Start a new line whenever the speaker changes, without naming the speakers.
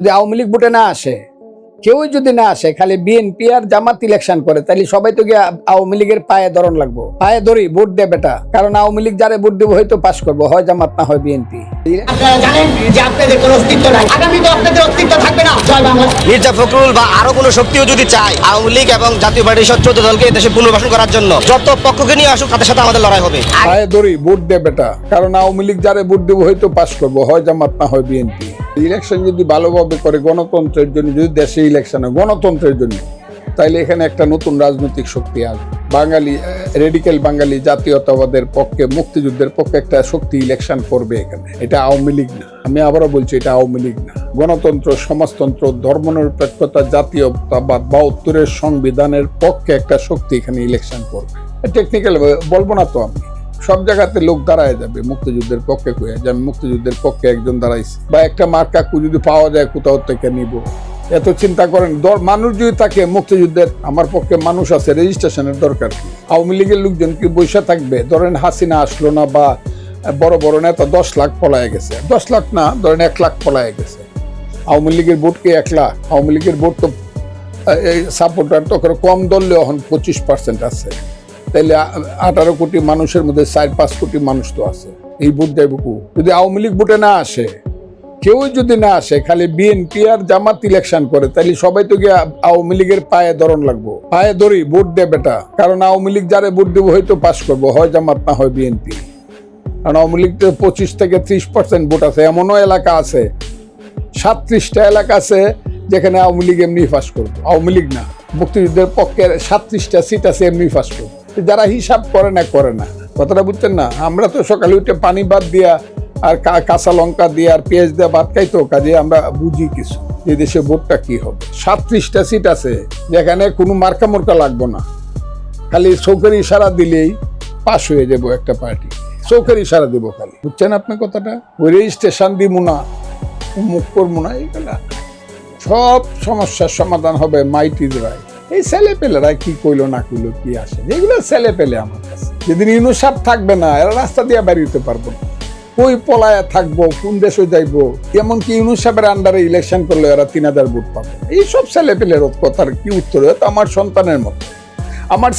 যদি আওয়ামী লীগ ভোটে না আসে কেউই যদি না আসে খালি বিএনপি আর জামাত ইলেকশন করে তাহলে সবাই তো গিয়ে আওয়ামী লীগের পায়ে ধরন লাগবো। পায়ে ধরি ভোট দে বেটা। কারণ আওয়ামী লীগ যারে ভোট দেবো হয়তো পাশ করব হয় জামাত না হয় বিএনপি
আপনারা জানেন যে আপনাদের কোনো অস্তিত্ব নাই। আগামী তো আপনাদের অস্তিত্ব থাকবে না। জয় বাংলা।
মির্জা ফখরুল বা আরও কোনো শক্তিও যদি চায় আওয়ামী লীগ এবং জাতীয় পার্টির সহ চোদ্দ দলকে দেশে পুনর্বাসন করার জন্য যত পক্ষকে নিয়ে আসুক তাদের সাথে আমাদের লড়াই হবে।
পায়ে ধরি ভোট দে বেটা। কারণ আওয়ামী লীগ যারে ভোট দেবো হয়তো পাশ করব হয় জামাত না হয় বিএনপি ইলেকশন যদি ভালোভাবে করে, গণতন্ত্রের জন্য, যদি দেশে ইলেকশন হয়, গণতন্ত্রের জন্য, তাইলে এখানে একটা নতুন রাজনৈতিক শক্তি আসবে। বাঙালি রেডিক্যাল বাঙালি জাতীয়তাবাদের পক্ষে, মুক্তিযুদ্ধের পক্ষে একটা শক্তি ইলেকশন করবে এখানে। এটা আওয়ামী লীগ না। আমি আবারও বলছি, এটা আওয়ামী লীগ না। গণতন্ত্র, সমাজতন্ত্র, ধর্মনিরপেক্ষতা, জাতীয়তাবাদ বা উত্তরের সংবিধানের পক্ষে একটা শক্তি এখানে ইলেকশন করবে। টেকনিক্যাল বলব না তো আমি। সব জায়গাতে লোক দাঁড়ায় যাবে, মুক্তিযুদ্ধের পক্ষে কয়ে যে আমি মুক্তিযুদ্ধের পক্ষে একজন দাঁড়াইছি। বা একটা মার্কা যদি পাওয়া যায়, কোথাও থেকে নিব। এত চিন্তা করেন মানুষ যদি থাকে মুক্তিযুদ্ধের, আমার পক্ষে মানুষ আছে, রেজিস্ট্রেশনের দরকার কি? আওয়ামী লীগের লোকজন কি বৈশা থাকবে? ধরেন হাসিনা আসলো না বা বড় বড় নেতা দশ লাখ পলায় গেছে। দশ লাখ না, ধরেন এক লাখ পলায় গেছে। আওয়ামী লীগের ভোট কি এক লাখ? আওয়ামী লীগের ভোট তো এই সাপোর্টার তো কম দললে এখন পঁচিশ পার্সেন্ট আছে। তাহলে আঠারো কোটি মানুষের মধ্যে চার, পাঁচ কোটি মানুষ তো আছে। এই ভোট দেয় বুকু যদি আওয়ামী লীগ ভোটে না আসে, কেউ যদি না আসে, খালি বিএনপি আর জামাত ইলেকশন করে তাহলে সবাই তো গিয়ে আওয়ামী লীগের পায়ে ধরন লাগবো। পায়ে ধরি, ভোট দে বেটা। কারণ আওয়ামী লীগ যারে ভোট দেবো হয়তো পাশ করব, হয় জামাত না হয় বিএনপি কারণ আওয়ামী লীগ তো পঁচিশ থেকে ত্রিশ পার্সেন্ট ভোট আছে, এমনও এলাকা আছে, সাতত্রিশটা এলাকা আছে, যেখানে আওয়ামী লীগ এমনি পাস করব। আওয়ামী লীগ না, মুক্তিযুদ্ধের পক্ষে সাতত্রিশটা সিট আছে, এমনি পাস করব। যারা হিসাব করে না করে না। কথাটা বুঝছেন না? আমরা তো সকালে উঠে পানি বাদ দিয়া আর কাঁচা লঙ্কা দিয়ে আর পেঁয়াজ দিয়ে ভাত খাইতো কাজে আমরা বুঝি কিছু যে দেশে ভোটটা কি হবে। সাতত্রিশটা সিট আছে, যেখানে কোনো মার্কা মোর্কা লাগবো না। খালি চৌকের ইশারা দিলেই পাস হয়ে যাব একটা পার্টি। চৌকের ইশারা দেব খালি। বুঝছেন আপনি কথাটা? ওই রেজিস্ট্রেশন দিব না মুখ করব না, এইগুলা। সব সমস্যার সমাধান হবে মাইটিজ রায়। এই ছেলে পেলেরা কি কইলো না কইলো, কি আসে? এগুলো ছেলে পেলে আমার কাছে। যেদিন ইনুসাপ থাকবে না, এরা রাস্তা দিয়ে বেরিয়ে পারব না। কই পলায় থাকব, কোন দেশে যাইবো? এমনকি ইউনুসাপের আন্ডারে ইলেকশন করলে, এরা তিন হাজার ভোট পাবে? এইসব ছেলে পেলের কথার কি উত্তর? তো আমার সন্তানের মতো। আমার